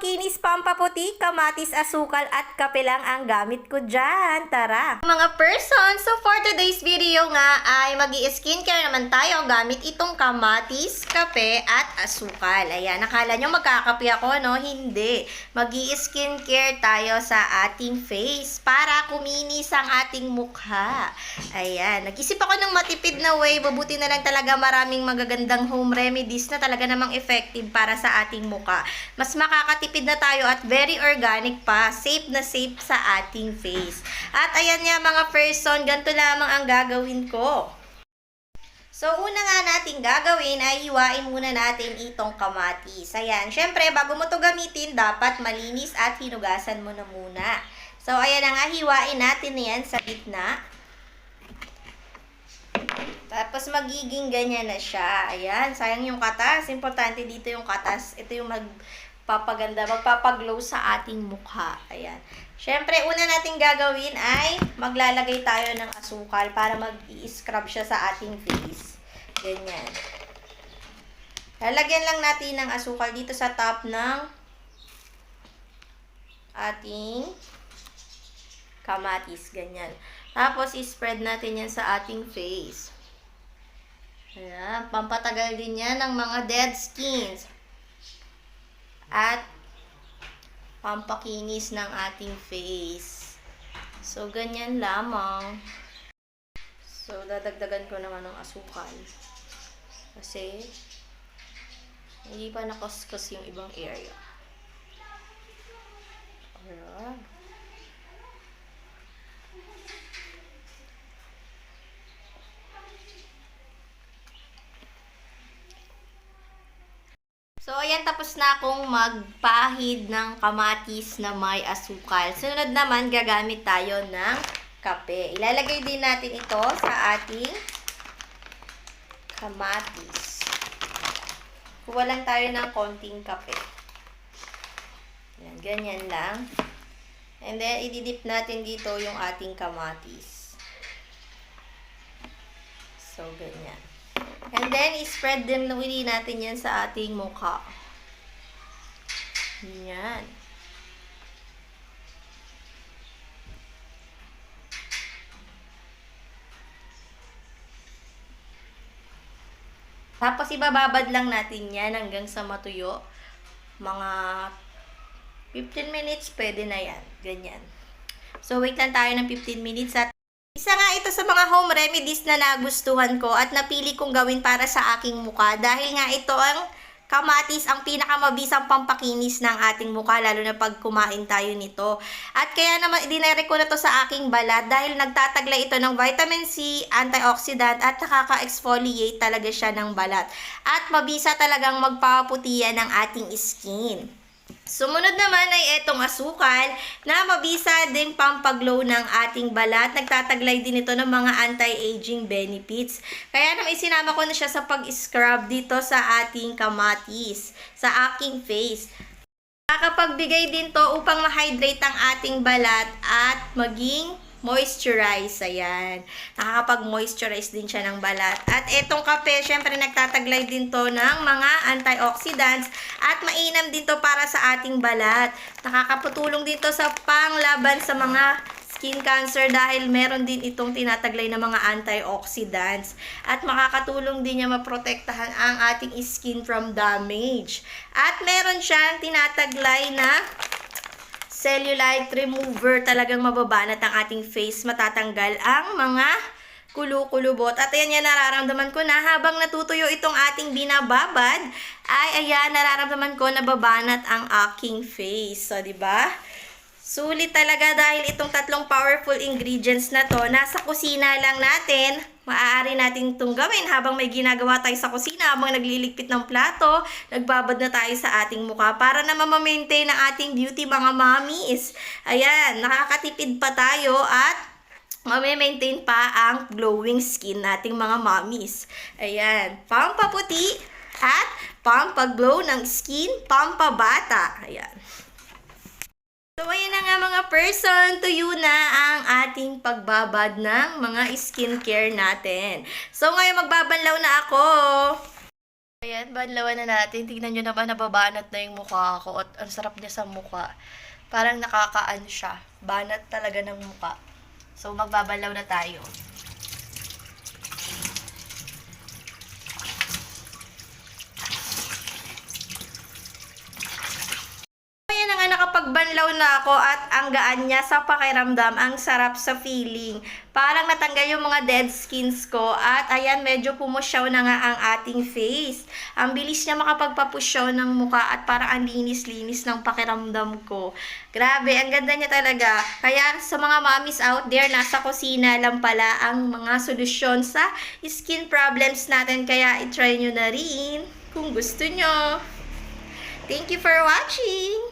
pampakinis, pampaputi, kamatis, asukal at kape lang ang gamit ko dyan. Tara! Mga person, so for today's video nga ay mag skincare naman tayo gamit itong kamatis, kape at asukal. Ayan, nakala nyo magkakape ako, no? Hindi. mag skincare tayo sa ating face para kuminis ang ating mukha. Ayan, nag-isip ako ng matipid na way. Mabuti na lang talaga maraming magagandang home remedies na talaga namang effective para sa ating mukha. Mas makakatipid na tayo at very organic pa. Safe na safe sa ating face. At ayan nga mga person, ganito lamang ang gagawin ko. So, una nga natin gagawin ay hiwain muna natin itong kamatis. Ayan, syempre, bago mo to gamitin, dapat malinis at hinugasan mo na muna. So, ayan na nga, hiwain natin yan sa gitna. Tapos, magiging ganyan na siya. Ayan, sayang yung katas. Importante dito yung katas. Ito yung magpapaganda, magpapaglow sa ating mukha. Ayan. Syempre, una natin gagawin ay maglalagay tayo ng asukal para mag-i-scrub siya sa ating face. Ganyan. Lalagyan lang natin ng asukal dito sa top ng ating kamatis. Ganyan. Tapos, i-spread natin yan sa ating face. Ayan. Pampatagal din yan ng mga dead skins. At, pampakinis ng ating face. So, ganyan lamang. So, dadagdagan ko naman ng asukal. Kasi, hindi pa nakuskus yung ibang area. Ayan. So, ayan, tapos na akong magpahid ng kamatis na may asukal. Sunod naman, gagamit tayo ng kape. Ilalagay din natin ito sa ating kamatis. Kuha lang tayo ng konting kape. Ayan, ganyan lang. And then, ididip natin dito yung ating kamatis. So, ganyan. And then, i-spread din natin yan sa ating mukha. Yan. Tapos, ibababad lang natin yan hanggang sa matuyo. Mga 15 minutes, pwede na yan. Ganyan. So, wait lang tayo ng 15 minutes at isa nga ito sa mga home remedies na nagustuhan ko at napili kong gawin para sa aking mukha dahil nga ito ang kamatis ang pinakamabisang pampakinis ng ating mukha lalo na pag kumain tayo nito. At kaya naman dinere ko na to sa aking balat dahil nagtataglay ito ng vitamin C, antioxidant at nakaka-exfoliate talaga siya ng balat. At mabisa talagang magpaputiyan ng ating skin. Sumunod naman ay etong asukal na mabisa din pampaglow ng ating balat. Nagtataglay din ito ng mga anti-aging benefits. Kaya naman isinama ko na siya sa pag-scrub dito sa ating kamatis, sa aking face. Nakakapagbigay din to upang ma-hydrate ang ating balat at maging moisturize. Ayan. Nakakapag-moisturize din siya ng balat. At etong kape, syempre nagtataglay din to ng mga antioxidants at mainam din to para sa ating balat. Nakakaputulong din to sa panglaban sa mga skin cancer dahil meron din itong tinataglay na mga antioxidants at makakatulong din niya maprotektahan ang ating skin from damage. At meron siyang tinataglay na cellulite remover. Talagang mababanat ang ating face. Matatanggal ang mga kulu-kulubot. At ayan yan, nararamdaman ko na habang natutuyo itong ating binababad, ay ayan, nararamdaman ko na babanat ang aking face. So, di ba? Sulit talaga dahil itong tatlong powerful ingredients na to, nasa kusina lang natin, maaari natin itong gawin habang may ginagawa tayo sa kusina, habang nagliligpit ng plato, nagbabad na tayo sa ating mukha para na mamaintain ang ating beauty mga mommies. Ayan, nakakatipid pa tayo at mamaintain pa ang glowing skin nating mga mommies. Ayan, pampaputi at pampaglow ng skin, pampabata. Ayan. So, ayan na nga mga person, tuyo na ang ating pagbabad ng mga skincare natin. So, ngayon magbabanlaw na ako. Ayan, banlawan na natin. Tingnan nyo naman, nababanat na yung mukha ko at ang sarap niya sa mukha. Parang nakakaan siya. Banat talaga ng mukha. So, magbabalaw na tayo. Ayan na nga, nakapagbanlaw na ako at ang gaan niya sa pakiramdam, ang sarap sa feeling. Parang natanggal yung mga dead skins ko at ayan, medyo pumusyaw na nga ang ating face. Ang bilis niya makapagpapusyaw ng mukha at parang ang linis-linis ng pakiramdam ko. Grabe, ang ganda niya talaga. Kaya sa mga mommies out there, nasa kusina lang pala ang mga solusyon sa skin problems natin. Kaya itry nyo na rin kung gusto nyo. Thank you for watching!